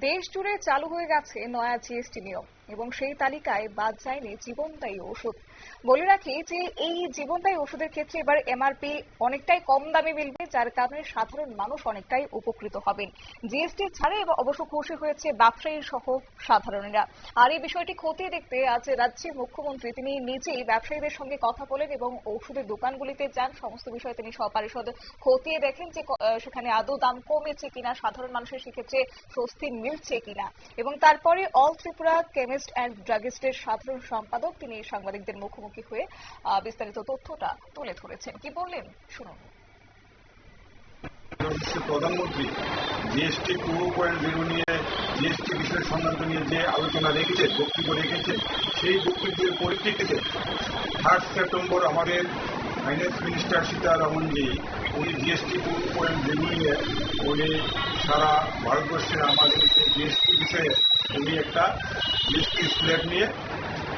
দেশ জুড়ে চালু হয়ে গেছে নয়া জিএসটি নিয়ম এবং সেই তালিকায় বাদ যায়নি জীবনদায়ী ওষুধ। বলে রাখি যে এই জীবনদায়ী ওষুধের ক্ষেত্রে এবার এমআরপি অনেকটাই কম দামে মিলবে, যার কারণে সাধারণ মানুষ অনেকটাই উপকৃত হবেন। জিএসটি ছাড়ে অবশ্য খুশি হয়েছে ব্যবসায়ী সহ সাধারণেরা। আর এই বিষয়টি খতিয়ে দেখতে আজ রাজ্যের মুখ্যমন্ত্রী তিনি নিজেই ব্যবসায়ীদের সঙ্গে কথা বলেন এবং ওষুধের দোকানগুলিতে যান। সমস্ত বিষয়ে তিনি সপারিষদ খতিয়ে দেখেন যে সেখানে আদৌ দাম কমেছে কিনা, সাধারণ মানুষের সেক্ষেত্রে স্বস্তি মিলছে কিনা। এবং তারপরে অল ত্রিপুরা কেমিস্ট অ্যান্ড ড্রাগিস্টের সাধারণ সম্পাদক তিনি সাংবাদিকদের মুখোমুখি হয়ে বিস্তারিত তথ্যটা তুলে ধরেছেন। কি বললেন? শুনুন। প্রধানমন্ত্রী, জিএসটি টু পয়েন্ট জিরো নিয়ে, জিএসটি বিষয় সংক্রান্ত নিয়ে যে আলোচনা রেখেছে বক্তব্য রেখেছে সেই বক্তব্যের পরিপ্রেক্ষিতে থার্ড সেপ্টেম্বর আমাদের ফাইন্যান্স মিনিস্টার সীতারামনজি উনি জিএসটি টু পয়েন্ট জিরো নিয়ে, উনি সারা ভারতবর্ষের আমাদের জিএসটি বিষয়ে, উনি একটা জিএসটি স্ল্যাব নিয়ে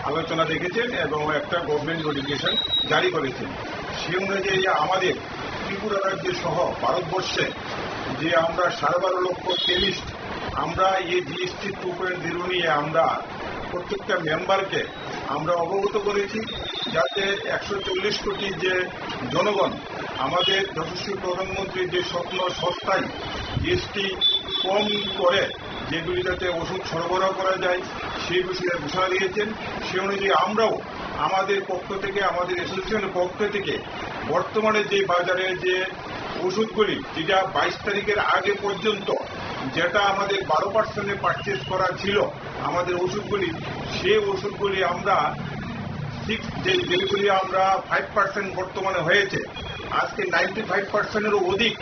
আলোচনা দেখেছেন এবং একটা গভর্নমেন্ট নোটিফিকেশন জারি করেছেন। সে অনুযায়ী আমাদের ত্রিপুরা রাজ্য সহ ভারতবর্ষে যে আমরা সাড়ে বারো লক্ষ কেমিস্ট আমরা এই জিএসটি টু পয়েন্ট জিরো নিয়ে আমরা প্রত্যেকটা মেম্বারকে আমরা অবগত করেছি যাতে একশো চল্লিশ কোটি যে জনগণ, আমাদের যশস্বী প্রধানমন্ত্রীর যে স্বপ্ন সস্তায় জিএসটি কম করে, যেগুলি যাতে ওষুধ সরবরাহ করা যায় সেই বিষয়ে ঘোষণা দিয়েছেন। সে অনুযায়ী আমরাও আমাদের পক্ষ থেকে, আমাদের অ্যাসোসিয়েশনের পক্ষ থেকে বর্তমানে যে বাজারে যে ওষুধগুলি, যেটা বাইশ তারিখের আগে পর্যন্ত যেটা আমাদের বারো পার্সেন্টে পারচেস করা ছিল, আমাদের ওষুধগুলি সে ওষুধগুলি আমরা সিক্স যে যেগুলি আমরা ফাইভ পার্সেন্ট বর্তমানে হয়েছে, আজকে নাইনটি ফাইভ পার্সেন্টেরও অধিক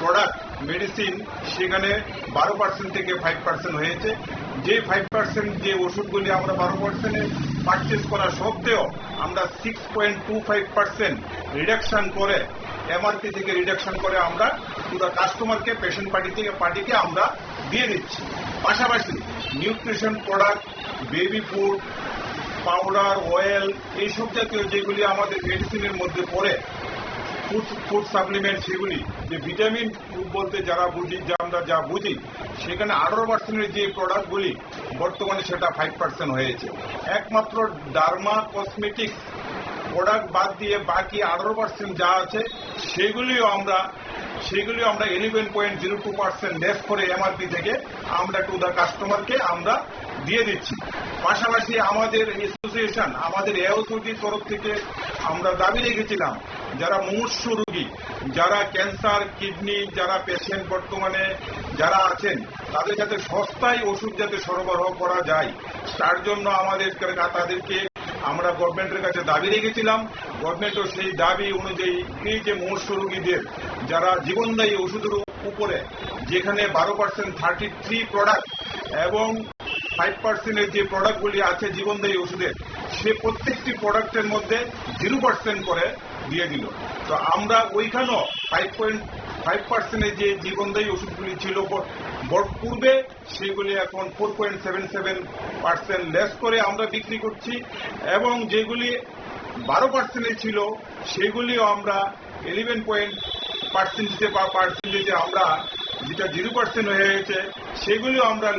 প্রোডাক্ট মেডিসিন সেখানে বারো পার্সেন্ট থেকে ফাইভ পার্সেন্ট হয়েছে। যে ফাইভ পার্সেন্ট যে ওষুধগুলি আমরা বারো পার্সেন্টে পারচেস করা সত্ত্বেও আমরা six point two five percent reduction করে এমআরপি থেকে রিডাকশন করে আমরা পুরো কাস্টমারকে পেশেন্ট পার্টি থেকে পার্টিকে আমরা দিয়ে দিচ্ছি। পাশাপাশি nutrition product baby food powder oil এইসব জাতীয় যেগুলি আমাদের মেডিসিনের মধ্যে পড়ে ফুড ফুড সাপ্লিমেন্ট সেগুলি যে ভিটামিন বলতে যারা বুঝি, যা আমরা যা বুঝি, সেখানে আঠারো পার্সেন্টের যে প্রোডাক্টগুলি বর্তমানে সেটা ফাইভ পার্সেন্ট হয়েছে। একমাত্র ডার্মা কসমেটিক্স প্রোডাক্ট বাদ দিয়ে বাকি আঠারো পার্সেন্ট যা আছে, সেগুলিও আমরা সেগুলিও আমরা eleven point zero two percent less করে এমআরপি থেকে আমরা টু দ্য কাস্টমারকে আমরা দিয়ে দিচ্ছি। পাশাপাশি আমাদের অ্যাসোসিয়েশন আমাদের এওসিটির তরফ থেকে আমরা দাবি রেখেছিলাম যারা মুমূর্ষ রোগী, যারা ক্যান্সার, কিডনি, যারা পেশেন্ট বর্তমানে যারা আছেন, তাদের যাতে সস্তায় ওষুধ যাতে সরবরাহ করা যায়, তার জন্য আমাদের তাদেরকে আমরা গভর্নমেন্টের কাছে দাবি রেখেছিলাম। গভর্নমেন্টও সেই দাবি অনুযায়ী এই যে মুমূর্ষ রোগীদের, যারা জীবনদায়ী ওষুধের উপরে, যেখানে বারো পার্সেন্ট থার্টি থ্রি প্রোডাক্ট এবং ফাইভ পার্সেন্টের যে প্রোডাক্টগুলি আছে জীবনদায়ী ওষুধের, সে প্রত্যেকটি প্রোডাক্টের মধ্যে জিরো পার্সেন্ট করে দিয়ে দিল। তো আমরা ওইখানেও ফাইভ পয়েন্ট ফাইভ পার্সেন্টের যে জীবনদায়ী ওষুধগুলি ছিল পূর্বে সেগুলি এখন four point seven seven percent less করে আমরা বিক্রি করছি, এবং যেগুলি বারো পার্সেন্টে ছিল, সেগুলিও আমরা ইলেভেন পয়েন্ট পার্সেন্টেজে বা পার্সেন্টেজে আমরা, যেটা জিরো পার্সেন্ট হয়ে গেছে সেগুলিও আমরা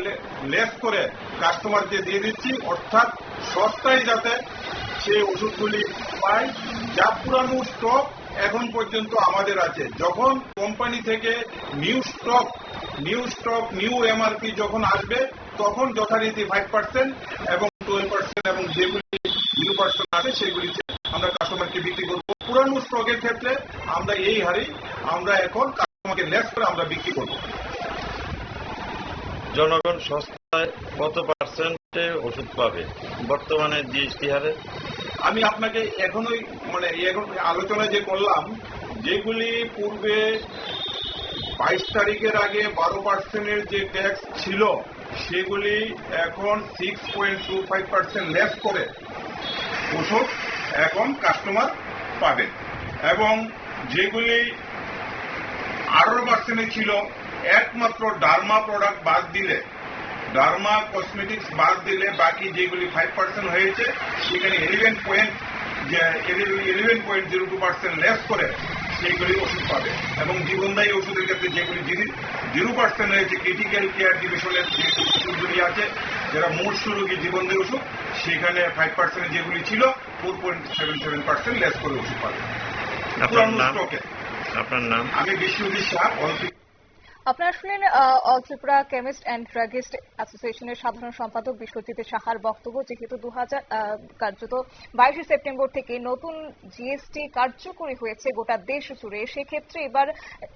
লেস করে কাস্টমারকে দিয়ে দিচ্ছি। অর্থাৎ সস্তায় যাতে সেই ওষুধগুলি পাই যা পুরানো স্টক এখন পর্যন্ত আমাদের আছে। যখন কোম্পানি থেকে new stock new stock new MRP যখন আসবে, তখন যথারীতি ফাইভ পার্সেন্ট এবং টুয়েলভ পার্সেন্ট এবং যেগুলি নিউ পার্সেন্ট আছে সেগুলিতে আমরা কাস্টমারকে বিক্রি করব। পুরানো স্টকের ক্ষেত্রে আমরা এই হারে আমরা এখন কাস্টমারকে লেস করে আমরা বিক্রি করব। জনগণ সস্তায় কত পার্সেন্টে ওষুধ পাবে? বর্তমানে জিএসটি হারে? আমি আপনাকে এখনোই মানে এখন আলোচনা যে করলাম, যেগুলি পূর্বে বাইশ তারিখের আগে বারো পার্সেন্টের যে ট্যাক্স ছিল, সেগুলি এখন six point two five percent less করে ওষুধ এখন কাস্টমার পাবে এবং যেগুলি আঠারো পার্সেন্টে ছিল একমাত্র ডার্মা প্রোডাক্ট বাদ দিলে ডার্মা কসমেটিক্স বাদ দিলে বাকি যেগুলি ফাইভ পার্সেন্ট হয়েছে সেখানে eleven point eleven point zero two percent less করে সেইগুলি ওষুধ পাবে। এবং জীবনদায়ী ওষুধের ক্ষেত্রে যেগুলি জিরো পার্সেন্ট রয়েছে ক্রিটিক্যাল কেয়ার ডিভিশনের যে ওষুধগুলি আছে যারা মূর্ষ রোগী জীবনদায়ী ওষুধ সেখানে ফাইভ পার্সেন্ট যেগুলি ছিল four point seven seven percent less করে ওষুধ পাবে। আপনার পুরানো নাম? স্টকে আপনার নাম? আমি বিশ্বজিৎ শাহ আপনারা শুনলেন আহ, all Tripura chemist and druggist অ্যাসোসিয়েশনের সাধারণ সম্পাদক বিশ্বজিৎ সাহার বক্তব্য। যেহেতু দু হাজার কার্যত বাইশে সেপ্টেম্বর থেকে নতুন জিএসটি কার্যকরী হয়েছে গোটা দেশ জুড়ে সেক্ষেত্রে এবার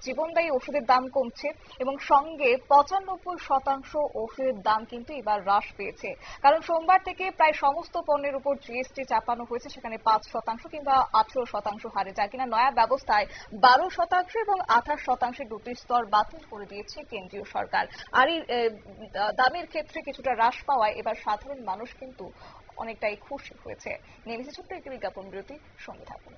জীবনদায়ী ওষুধের দাম কমছে এবং সঙ্গে পঁচানব্বই শতাংশ ওষুধের দাম কিন্তু এবার হ্রাস পেয়েছে। কারণ সোমবার থেকে প্রায় সমস্ত পণ্যের উপর জিএসটি চাপানো হয়েছে সেখানে পাঁচ শতাংশ কিংবা আঠেরো শতাংশ হারে যা কিনা নয়া ব্যবস্থায় বারো শতাংশ এবং আঠাশ শতাংশের দুটি স্তর বাতিল করে দিয়েছে কেন্দ্রীয় সরকার। আর এই দামের ক্ষেত্রে কিছুটা হ্রাস পাওয়ায় এবার সাধারণ মানুষ কিন্তু অনেকটাই খুশি হয়েছে। নেমেছে ছোট্ট একটি বিজ্ঞাপন বিরতি, সঙ্গে থাকুন।